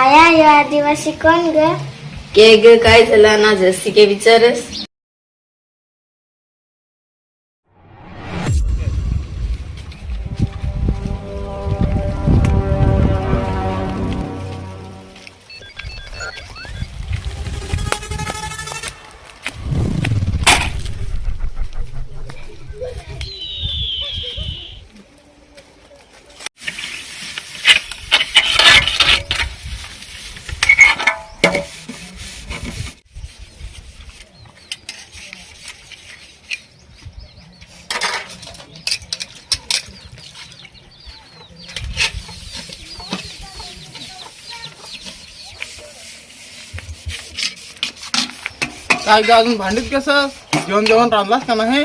आया यो आदिवासी कोण ग? के ग काय झाला ना जसी के विचारस? काय ग अजून भांडीत कसं? जेवण जेवण रांधलास का नाही?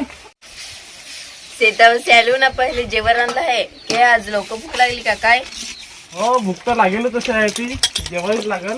शेतावर से आलो ना पहिले जेवण आणलं आहे. के आज लोक भूक लागली का काय? हो भूक तर लागेल तशी आहे ती. जेवायच लागल.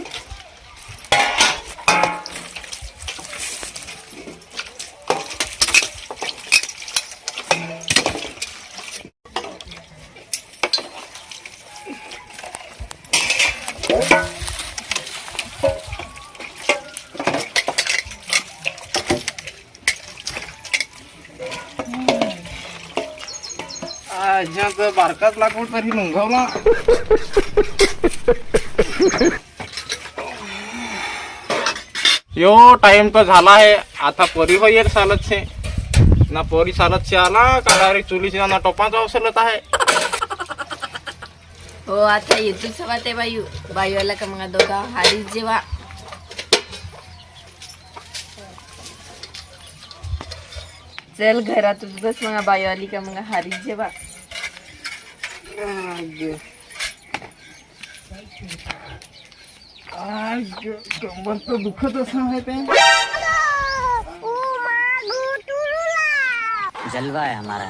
ह्याच्यात बारकाच लागवड तरी मुंगवला यो टाइम तर झाला आहे. आता पोरी होईल चालत छे ना पोरी चालत छे आला का डायरेक्ट चुलीची ना टोपाचा अवसरत आहे? हो आता येतो सवा ते बायू बायू आला का मग दोघा हारीच जेव्हा चल घरातच बस मग बायू आली का मग हारीच जेवा कंबर तर दुखत असं आहे ते. जलवा है हमारा.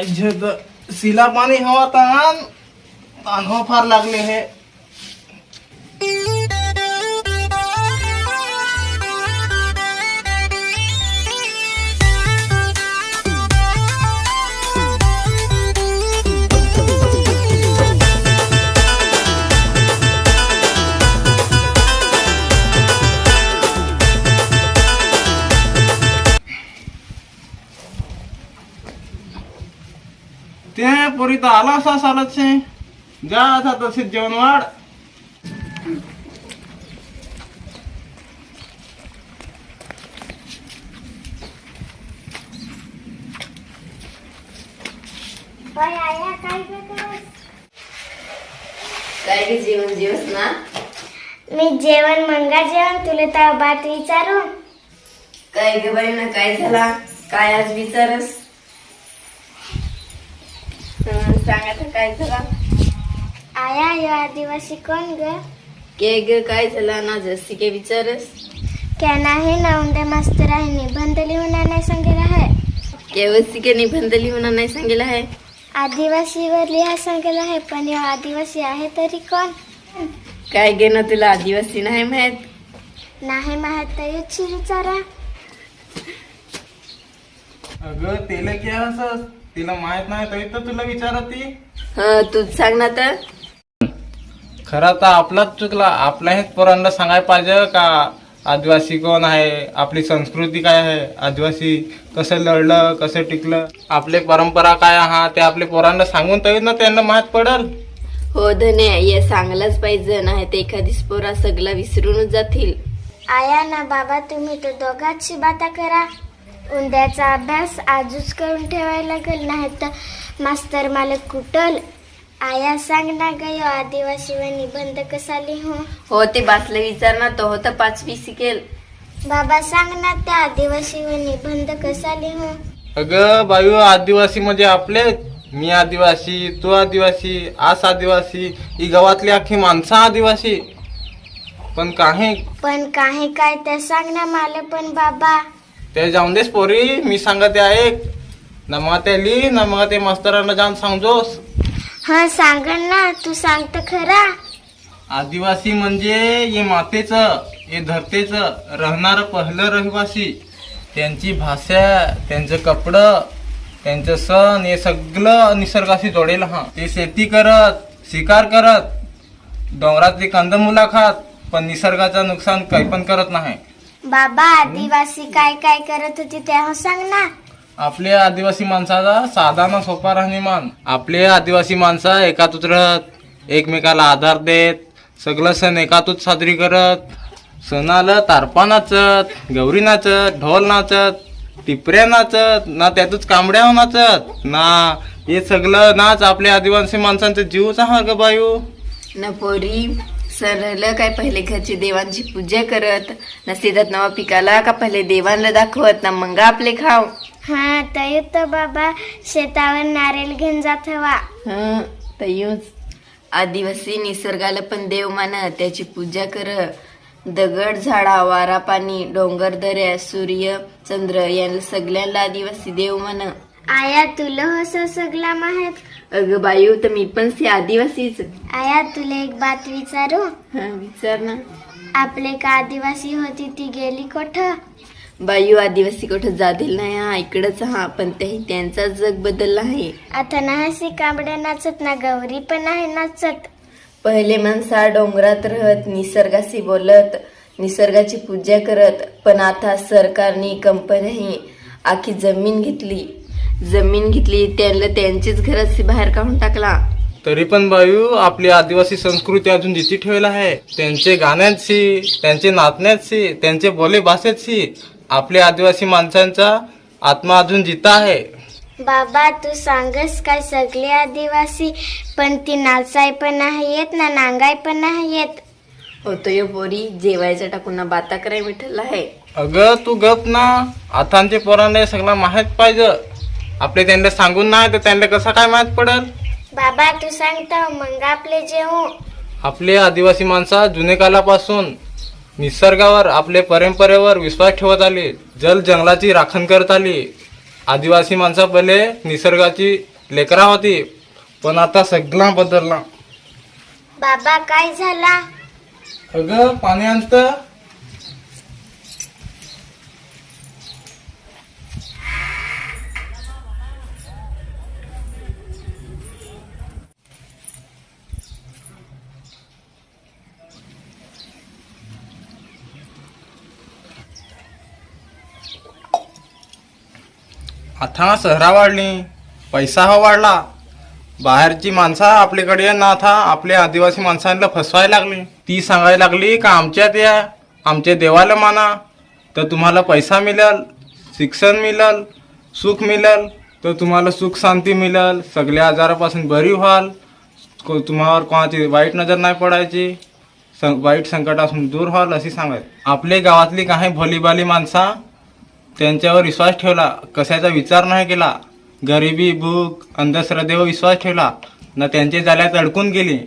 आज सिला पाणी हवा तान तांदूळ हो फार लागले हे. ते पोरी तर आला असा चालत शे. जा आता तसेच जेवण वाढ. काय गे जेवण जेवस ना? मी जेवण मंगा जेवण तुला तर बात विचारू? काय गे बाई ना काय झाला? काय आज विचारस? सांग आता काय झाला? आया यो आदिवासी कोण ग? के ग काय झाला? ना जसी के विचारस. क्या नाही ना उंडे मास्तर आहे निबंध लिहून नाही सांगितलं आहे केवसी के निबंध लिहून नाही सांगितलं आहे आदिवासीवर लिहा सांगितलं आहे पण यो आदिवासी आहे तरी कोण? काय गे ना तुला आदिवासी नाही माहीत? नाही माहीत तर युची विचारा अगं तेला की असं तिला माहीत नाही तरी तर तुला विचारत ती. हं तूच सांग ना तर खरा तर आपलाच चुकला. आपल्या हेच पोरांना सांगायला पाहिजे का आदिवासी कोण आहे? आपली संस्कृती काय आहे? आदिवासी कसं लढलं कसं टिकलं? आपली परंपरा काय हा ते आपल्या पोरांना सांगून तरी ना त्यांना माहीत पडल. हो धने हे सांगलंच पाहिजे. नाही तर एखादी पोरा सगळं विसरूनच जातील. आया ना बाबा तुम्ही तर दोघांची बाता करा. उद्याचा अभ्यास आजच करून ठेवायला लागेल नाही तर मास्तर मला कुटल आया सांग ना ग यो आदिवासी व निबंध कसा लिहू हो ते बासले विचार ना तो होता पाचवी शिकेल बाबा सांग ना त्या आदिवासी व निबंध कसा लिहू अगं बायू आदिवासी म्हणजे आपले. मी आदिवासी तू आदिवासी आस आदिवासी ही गावातली अख्खी माणसं आदिवासी. पण काही? पण काही काय ते सांग ना मला पण बाबा. ते जाऊन देस पोरी मी सांगत आहे ना मग ते लिही ना मग ते मास्तरांना जाऊन सांगजोस हा सांग ना तू सांगत खरा. आदिवासी म्हणजे हे मातेचं हे धरतेचं राहणारं पहिलं रहिवासी. त्यांची भाषा त्यांचं कपडं त्यांचं सण हे सगळं निसर्गाशी जोडेल हा. ते शेती करत शिकार करत डोंगरातली कंदमुला खात पण निसर्गाचं नुकसान काही पण करत नाही. बाबा आदिवासी काय काय करत होते ते सांग ना. आपले आदिवासी माणसाचा साधा ना सोपा राहणीमान. आपले आदिवासी माणसं एकातूच राहत एकमेकाला आधार देत सगळं सण एकातूच साजरी करत सण आलं तारपा नाचत गौरी नाचत ढोल नाचत टिपऱ्या नाचत ना त्यातच कांबड्या नाचत ना हे सगळं नाच आपल्या आदिवासी माणसांचा जीवच हा ग बायू. न पोरी सरलं काय पहिले घरची देवांची पूजा करत न शेतात नवा पिकाला का पहिले देवांना दाखवत ना मग आपले खाव. हा तर तर बाबा शेतावर नारळ घेऊन जात हवा. हं तयूच आदिवासी निसर्गाला पण देव मान त्याची पूजा कर. दगड झाडा वारा पाणी डोंगर दऱ्या सूर्य चंद्र यांना सगळ्यांना आदिवासी देव मान. आया तुला असं सगळा माहीत? अगं बायू तर मी पण से आदिवासीच आया तुला एक बात विचारू? हं विचार ना. आपले का आदिवासी होती ती गेली कुठं? बायू आदिवासी कुठं जातील नाही हा इकडंच हा पण ते त्यांचा जग बदलला आहे. आता नाही कांबड्या नाचत ना गौरी पण आहे नाचत. पहिले माणसा डोंगरात राहत निसर्गाशी बोलत निसर्गाची पूजा करत पण आता सरकारने कंपनी आखी जमीन घेतली. जमीन घेतली त्यांना त्यांचीच घराची बाहेर काढून टाकला. तरी पण बायू आपली आदिवासी संस्कृती अजून जिती ठेवला आहे त्यांचे गाण्यांशी त्यांचे नाचण्याची त्यांचे बोले भाषेची आपल्या आदिवासी माणसांचा आत्मा अजून जिता आहे. बाबा तू सांगस काय सगळे आदिवासी? पण ती नाचाय पण नाही येत ना नांगाय पण नाही येत होतो यो पोरी जेवायचं टाकून ना बाता कराय मिठल आहे. अगं तू गप ना. आतांचे पोरांना सगळं माहीत पाहिजे. आपले त्यांना सांगून नाही तर त्यांना कसं काय माहीत पडल? बाबा तू सांगता मग आपले जेवू. आपले आदिवासी माणसा जुने कालापासून निसर्गावर आपले परंपरेवर विश्वास ठेवत आले जल जंगलाची राखण करत आली. आदिवासी माणसा पहिले निसर्गाची लेकरा होती पण आता सगळा बदलला. बाबा काय झाला? अगं पाणी आता शहरा वाढली पैसा हा वाढला. बाहेरची माणसं आपल्याकडे ना आता आपल्या आदिवासी माणसांना फसवायला लागली. ती सांगायला लागली का आमच्यात या आमच्या देवाला माना. तर तुम्हाला पैसा मिळेल शिक्षण मिळेल सुख मिळेल. तर तुम्हाला सुख शांती मिळेल. सगळ्या आजारापासून बरी व्हाल. को- तुम्हावर कोणाची वाईट नजर नाही पडायची. सं वाईट संकटापासून दूर व्हाल अशी सांगायचं. आपल्या गावातली काही भोलीबाली माणसा त्यांच्यावर विश्वास ठेवला. कशाचा विचार नाही केला. गरिबी भूक अंधश्रद्धेवर विश्वास ठेवला. न त्यांचे जाल्यात अडकून गेली.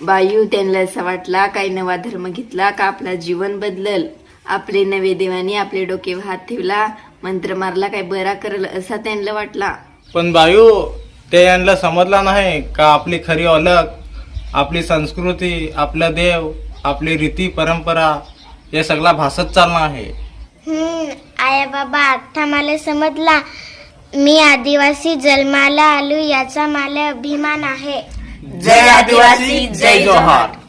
बायू त्यांना असं वाटला काही नवा धर्म घेतला का आपला जीवन बदलल? आपले नवे देवानी आपले डोके हात ठेवला मंत्र मारला काय बरा करल असा त्यांना वाटला. पण बायू ते यांना समजला नाही का आपली खरी ओळख आपली संस्कृती आपला देव आपली रीती परंपरा हे सगळा भासत चालणं आहे. आया बाबा आता मला समजला. मी आदिवासी जन्माला आलो याचा मला अभिमान आहे. जय आदिवासी जय जोहार.